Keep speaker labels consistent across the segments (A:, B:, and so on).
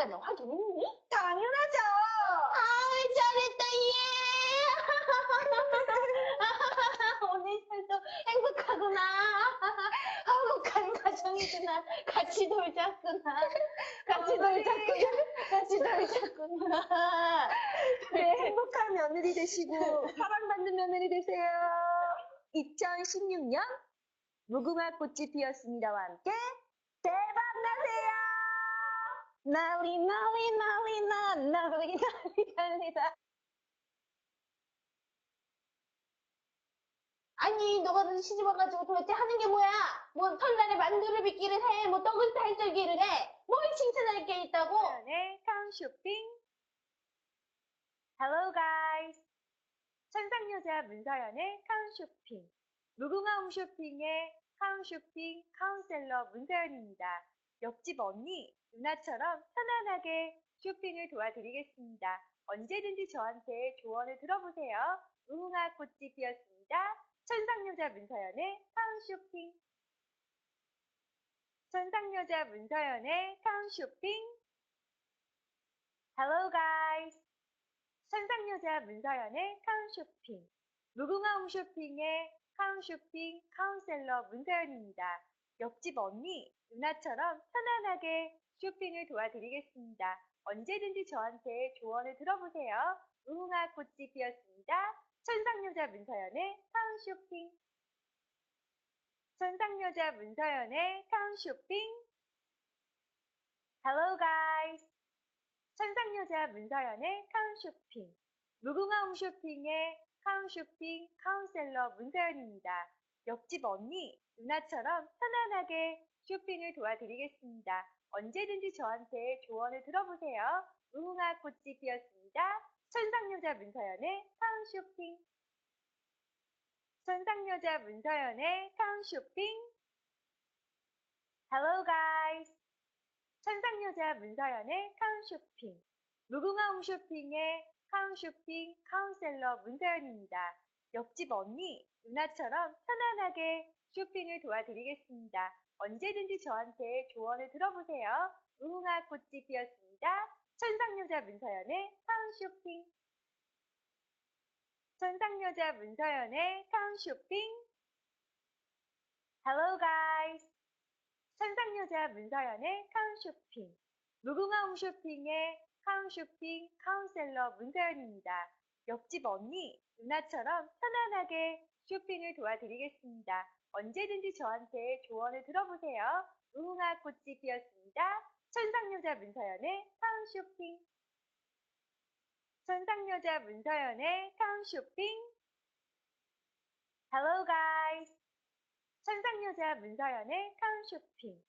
A: 효과는 확인했니?
B: 당연하죠.
A: 아이, 잘했다, 예! 오늘도 행복하구나. 행복한 가정이구나. 같이 놀자꾸나. 같이. 놀자꾸나. 같이 놀자꾸나.
B: 네, 행복한 며느리 되시고 사랑받는 며느리 되세요. 2016년 무궁화 꽃이 피었습니다와 함께.
A: 난리, 난리, 난리, 나, 난리, 난리, 난리다. 아니, 너가 시집 와가지고 도대체 하는 게 뭐야? 뭐 설날에 만두를 빚기를 해, 뭐 떡을 탈절기를 해. 뭘 칭찬할 게 있다고?
B: 문서연의 카운 쇼핑. Hello guys. 천상여자 문서연의 카운 쇼핑. 무궁화 홈 쇼핑의 카운 쇼핑 카운셀러 문서연입니다. 옆집 언니, 누나처럼 편안하게 쇼핑을 도와드리겠습니다. 언제든지 저한테 조언을 들어보세요. 무궁화 꽃이 피었습니다. 천상여자 문서연의 카운 쇼핑. 천상여자 문서연의 카운 쇼핑. Hello guys. 천상여자 문서연의 카운 쇼핑. 무궁화 홈쇼핑의 카운 쇼핑 카운셀러 문서연입니다. 옆집 언니, 누나처럼 편안하게 쇼핑을 도와드리겠습니다. 언제든지 저한테 조언을 들어보세요. 무궁화 꽃이 피었습니다. 천상여자 문서연의 카운 쇼핑. 천상여자 문서연의 카운 쇼핑. Hello guys. 천상여자 문서연의 카운 쇼핑. 무궁화 홈쇼핑의 카운 쇼핑 카운셀러 문서연입니다. 옆집 언니, 누나처럼 편안하게 쇼핑을 도와드리겠습니다. 언제든지 저한테 조언을 들어보세요. 무궁화 꽃이 피었습니다. 천상여자 문서연의 카운 쇼핑. 천상여자 문서연의 카운 쇼핑. Hello guys. 천상여자 문서연의 카운 쇼핑. 무궁화 홈쇼핑의 카운 쇼핑 카운셀러 문서연입니다. 옆집 언니, 누나처럼 편안하게 쇼핑을 도와드리겠습니다. 언제든지 저한테 조언을 들어보세요. 무궁화 꽃이 피었습니다. 천상여자 문서연의 카운 쇼핑. 천상여자 문서연의 카운 쇼핑. Hello guys. 천상여자 문서연의 카운 쇼핑. 무궁화 홈쇼핑의 카운 쇼핑 카운셀러 문서연입니다. 옆집 언니, 누나처럼 편안하게 쇼핑을 도와드리겠습니다. 언제든지 저한테 조언을 들어보세요. 무궁화 꽃이 피었습니다. 천상여자 문서연의 카운 쇼핑. 천상여자 문서연의 카운 쇼핑. Hello guys. 천상여자 문서연의 카운 쇼핑.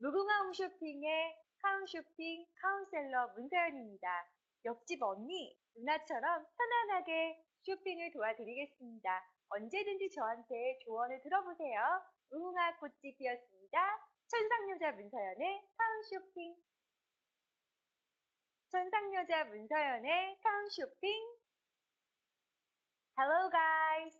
B: 무궁화 홈쇼핑의 카운 쇼핑 카운셀러 문서연입니다. 옆집 언니, 누나처럼 편안하게 쇼핑을 도와드리겠습니다. 언제든지 저한테 조언을 들어보세요. 무궁화 꽃이 피었습니다. 천상여자 문서연의 카운 쇼핑. 천상여자 문서연의 카운 쇼핑. Hello guys.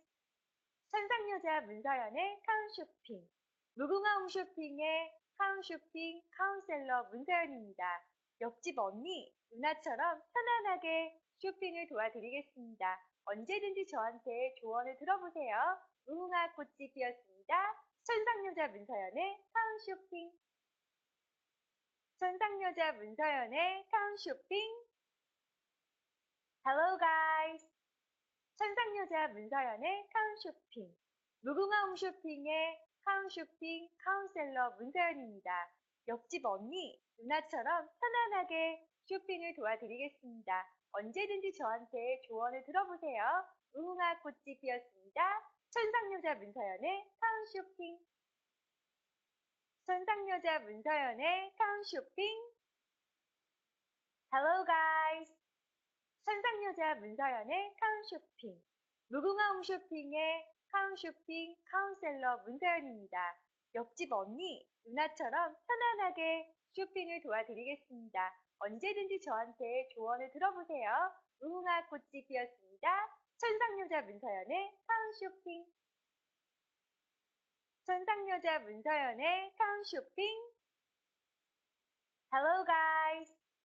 B: 천상여자 문서연의 카운 쇼핑. 무궁화 홈쇼핑의 카운 쇼핑 카운셀러 문서연입니다. 옆집 언니, 누나처럼 편안하게 쇼핑을 도와드리겠습니다. 언제든지 저한테 조언을 들어보세요. 무궁화 꽃이 피었습니다. 천상여자 문서연의 카운 쇼핑. 천상여자 문서연의 카운 쇼핑. Hello guys. 천상여자 문서연의 카운 쇼핑. 무궁화 홈쇼핑의 카운 쇼핑 카운셀러 문서연입니다. 옆집 언니, 누나처럼 편안하게 쇼핑을 도와드리겠습니다. 언제든지 저한테 조언을 들어보세요. 무궁화 꽃이 피었습니다. 천상여자 문서연의 카운 쇼핑. 천상여자 문서연의 카운 쇼핑. Hello guys. 천상여자 문서연의 카운 쇼핑. 무궁화 홈쇼핑의 카운 쇼핑 카운셀러 문서연입니다. 옆집 언니, 누나처럼 편안하게 쇼핑을 도와드리겠습니다. 언제든지 저한테 조언을 들어보세요. 무궁화 꽃이 피었습니다. 천상여자 문서연의 카운 쇼핑. 천상여자 문서연의 카운 쇼핑. Hello guys.